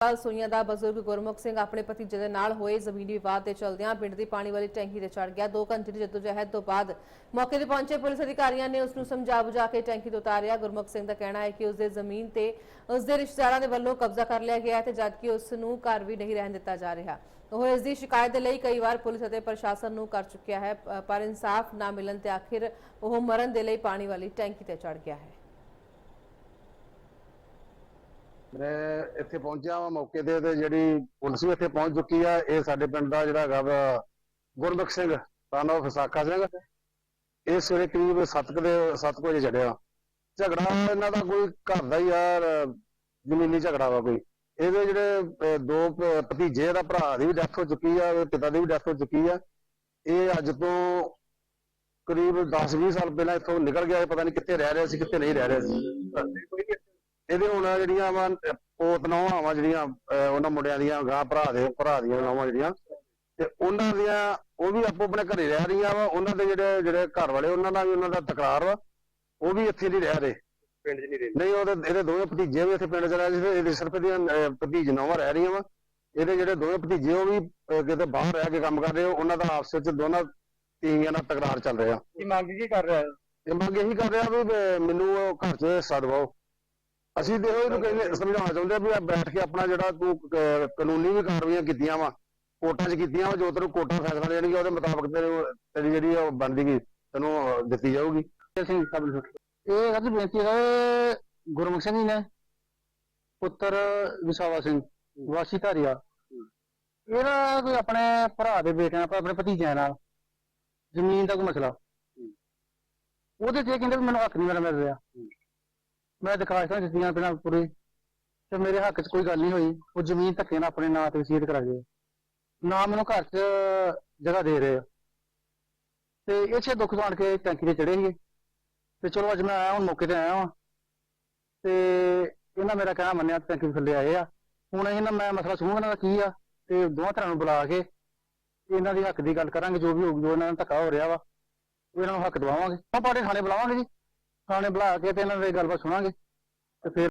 ਕੱਲ ਸੋਈਆਂ ਦਾ ਬਜ਼ੁਰਗ ਗੁਰਮੁਖ ਸਿੰਘ ਆਪਣੇ ਭਤੀਜੇ ਦੇ ਨਾਲ ਹੋਏ ਜ਼ਮੀਨੀ ਵਿਵਾਦ ਦੇ ਚਲਦਿਆਂ ਪਿੰਡ ਦੀ ਪਾਣੀ ਵਾਲੀ ਟੈਂਕੀ ਤੇ ਚੜ ਗਿਆ। 2 ਘੰਟੇ ਦੀ ਜਦੋਜਹਿਦ ਤੋਂ ਬਾਅਦ ਮੌਕੇ ਤੇ ਪਹੁੰਚੇ ਪੁਲਿਸ ਅਧਿਕਾਰੀਆਂ ਨੇ ਉਸ ਨੂੰ ਸਮਝਾ ਬੁਝਾ ਕੇ ਟੈਂਕੀ ਤੋਂ ਉਤਾਰਿਆ। ਗੁਰਮੁਖ ਸਿੰਘ ਦਾ ਕਹਿਣਾ ਹੈ ਕਿ ਉਸ ਦੇ ਜ਼ਮੀਨ ਤੇ ਉਸ ਦੇ ਰਿਸ਼ਤੇਦਾਰਾਂ ਦੇ ਵੱਲੋਂ ਕਬਜ਼ਾ ਕਰ ਲਿਆ ਗਿਆ ਤੇ ਜਦਕਿ ਉਸ ਨੂੰ ਘਰ ਵੀ ਨਹੀਂ ਰਹਿਣ ਦਿੱਤਾ ਜਾ ਰਿਹਾ। ਉਹ ਇਸ ਦੀ ਸ਼ਿਕਾਇਤ ਦੇ ਲਈ ਕਈ ਵਾਰ ਪੁਲਿਸ ਅਤੇ ਪ੍ਰਸ਼ਾਸਨ ਨੂੰ ਕਰ ਚੁੱਕਿਆ ਹੈ ਪਰ ਇਨਸਾਫ ਨਾ ਮਿਲਣ ਤੇ ਆਖਿਰ ਉਹ ਮਰਨ ਦੇ ਲਈ ਪਾਣੀ ਵਾਲੀ ਟੈਂਕੀ ਤੇ ਚੜ ਗਿਆ ਹੈ। ਮੈਂ ਇੱਥੇ ਪਹੁੰਚਿਆ ਵਾਂ ਮੌਕੇ ਤੇ ਤੇ ਜਿਹੜੀ ਪੁਲਿਸ ਵੀ ਇੱਥੇ ਪਹੁੰਚ ਚੁੱਕੀ ਆ, ਇਹ ਸਾਡੇ ਪਿੰਡ ਦਾ ਜਿਹੜਾ ਹੈਗਾ ਵਾ ਗੁਰਮੁਖ ਸਿੰਘ, son ਵਿਸਾਖਾ ਸਿੰਘ। ਇਹ ਸਵੇਰੇ ਕਰੀਬ 7 ਦੇ 7 ਵਜੇ ਚੜਿਆ ਝਗੜਾ ਇਹਨਾਂ ਦਾ ਕੋਈ ਘਰ ਦਾ ਹੀ ਯਾਰ ਜ਼ਮੀਨੀ ਝਗੜਾ ਵਾ ਕੋਈ। ਇਹਦੇ ਜਿਹੜੇ ਦੋ ਭਤੀਜੇ ਦਾ ਭਰਾ ਦੀ ਵੀ ਡੈਥ ਹੋ ਚੁੱਕੀ ਆ ਪਿਤਾ ਦੀ ਵੀ ਡੈਥ ਹੋ ਚੁੱਕੀ ਆ। ਇਹ ਅੱਜ ਤੋਂ ਕਰੀਬ 10-20 ਸਾਲ ਪਹਿਲਾਂ ਇੱਥੋਂ ਨਿਕਲ ਗਿਆ ਪਤਾ ਨਹੀਂ ਕਿੱਥੇ ਰਹਿ ਰਿਹਾ ਸੀ, ਕਿੱਥੇ ਨਹੀਂ ਰਹਿ ਰਿਹਾ ਸੀ। ਇਹਦੇ ਹੁਣ ਜਿਹੜੀਆਂ ਵਾ ਪੋਤ ਨੌਵਾਂ ਵਾ ਜਿਹੜੀਆਂ ਅਹ ਉਹਨਾਂ ਮੁੰਡਿਆਂ ਦੀਆਂ ਗਾਂ ਭਰਾ ਦੇ ਭਰਾ ਦੀਆਂ ਨੌਵਾਂ ਜਿਹੜੀਆਂ ਤੇ ਉਹਨਾਂ ਦੀਆਂ ਉਹ ਵੀ ਆਪੋ ਆਪਣੇ ਘਰੇ ਰਹਿ ਰਹੀਆਂ ਵਾ ਉਹਨਾਂ ਦੇ ਜਿਹੜੇ ਜਿਹੜੇ ਘਰ ਵਾਲੇ ਉਹਨਾਂ ਨਾਲ ਵੀ ਉਹਨਾਂ ਦਾ ਤਕਰਾਰ ਵਾ ਉਹ ਵੀ ਇੱਥੇ ਨਹੀਂ ਰਹਿ ਰਹੇ। ਪਿੰਡ 'ਚ ਨਹੀਂ ਰਹਿੰਦੇ। ਨਹੀਂ ਉਹਦੇ ਇਹਦੇ ਦੋਵੇਂ ਭਤੀਜੇ ਵੀ ਇੱਥੇ ਪਿੰਡ ਚ ਰਹਿ ਰਹੇ ਇਹਦੇ ਸਿਰਫ ਇਹਦੀਆਂ ਅਹ, ਭਤੀਜ ਨੌਵਾਂ ਰਹਿ ਰਹੀਆਂ ਵਾ। ਇਹਦੇ ਜਿਹੜੇ ਦੋਵੇਂ ਭਤੀਜੇ ਉਹ ਵੀ ਅਹ, ਕਿਤੇ ਬਾਹਰ ਰਹਿ ਕੇ ਕੰਮ ਕਰ ਰਹੇ ਹੋ ਉਹਨਾਂ ਦਾ ਆਪਸ ਵਿੱਚ ਦੋਨਾਂ ਤੀਵੀਆਂ ਨਾਲ ਤਕਰਾਰ ਚੱਲ ਰਿਹਾ। ਕੀ ਮੰਗ ਕੀ ਕਰ ਰਿਹਾ? ਇਹ ਮੰਗ ਇਹੀ ਕਰ ਰਿਹਾ ਵੀ ਅਹ, ਮੈਨੂੰ ਉਹ ਘਰ 'ਚ ਹਿੱਸਾ ਦਿਵਾਓ ਅਸੀਂ ਤੇ ਇਹਨੂੰ ਕਹਿੰਦੇ ਸਮਝਾਉਣਾ ਚਾਹੁੰਦੇ ਆ ਵੀ ਆ ਬੈਠ ਕੇ ਆਪਣਾ ਜਿਹੜਾ ਤੂੰ ਕਾਨੂੰਨੀ ਵੀ ਕਾਰਵਾਈਆਂ ਕੀਤੀਆਂ ਵਾ ਕੋਰਟਾਂ 'ਚ ਕੀਤੀਆਂ ਵਾ ਜੋ ਤੈਨੂੰ ਕੋਰਟਾਂ ਫੈਸਲਾ ਦੇਣਗੇ ਉਹਦੇ ਮੁਤਾਬਕ ਤੈਨੂੰ ਤੇਰੀ ਜਿਹੜੀ ਉਹ ਬਣਦੀ ਗੀ ਤੈਨੂੰ ਅਹ, ਦਿੱਤੀ ਜਾਊਗੀ। ਸਿੰਘ ਸਭ ਇਹ ਅੱਜ ਬੇਨਤੀ ਹੈ ਗੁਰਮੁਖ ਸਿੰਘ ਜੀ ਨੇ ਪੁੱਤਰ ਵਿਸਾਵਾ ਸਿੰਘ ਵਾਸੀ ਧਾਰੀਆ ਇਹਦਾ ਕੋਈ ਆਪਣੇ ਭਰਾ ਦੇ ਬੇਟਿਆਂ ਨਾਲ ਆਪਣੇ ਭਤੀਜਿਆਂ ਨਾਲ ਜ਼ਮੀਨ ਦਾ ਕੋਈ ਮਸਲਾ। ਉਹਦੇ ਤੇ ਇਹ ਕਹਿੰਦੇ ਵੀ ਮੈਨੂੰ ਹੱਕ ਨਹੀਂ ਮੇਰਾ ਮਿਲ ਰਿਹਾ। ਮੈਂ ਦਿਖਾਸ਼ਾਂ ਦਿੱਤੀਆਂ ਬਿਨਾਂ ਪੂਰੀ ਤੇ ਮੇਰੇ ਹੱਕ 'ਚ ਕੋਈ ਗੱਲ ਨਹੀਂ ਹੋਈ। ਉਹ ਜ਼ਮੀਨ ਧੱਕੇ ਨਾਲ ਆਪਣੇ ਨਾਂ ਤੇ ਵਸੀਅਤ ਕਰਾ ਗਏ। ਨਾ ਮੈਨੂੰ ਘਰ 'ਚ ਜਗ੍ਹਾ ਦੇ ਰਹੇ ਆ। ਤੇ ਇਸੇ ਦੁੱਖ ਤੋਂ ਕੇ ਟੈਂਕੀ ਤੇ ਚੜੇ ਸੀਗੇ। ਤੇ ਚਲੋ ਅੱਜ ਮੈਂ ਆਇਆ, ਹੁਣ ਮੌਕੇ ਤੇ ਆਇਆ ਹਾਂ ਤੇ ਇਹਨਾਂ ਮੇਰਾ ਕਹਿਣਾ ਮੰਨਿਆ ਤੇ ਟੈਂਕੀ ਥੱਲੇ ਆਏ ਆ। ਹੁਣ ਇਹਨਾਂ ਮੈਂ ਮਸਲਾ ਸੁਣੂਗਾ ਇਹਨਾਂ ਦਾ ਕੀ ਆ, ਤੇ ਦੋਵਾਂ ਤਰ੍ਹਾਂ ਨੂੰ ਬੁਲਾ ਕੇ ਇਹਨਾਂ ਦੀ ਹੱਕ ਦੀ ਗੱਲ ਕਰਾਂਗੇ। ਜੋ ਵੀ ਹੋਊਗੀ, ਜੋ ਇਹਨਾਂ ਦਾ ਧੱਕਾ ਹੋ ਰਿਹਾ ਵਾ, ਉਹ ਇਹਨਾਂ ਨੂੰ ਹੱਕ ਦਿਵਾਵਾਂਗੇ। ਆਪਾਂ ਪਾੜੇ ਥਾਣੇ ਬੁਲਾਵਾਂਗੇ ਜੀ। ਥਾਣੇ ਬੁਲਾ ਕੇ ਤੇ ਇਹਨਾਂ ਦੀ ਗੱਲਬਾਤ ਸੁਣਾਂਗੇ ਤੇ ਫਿਰ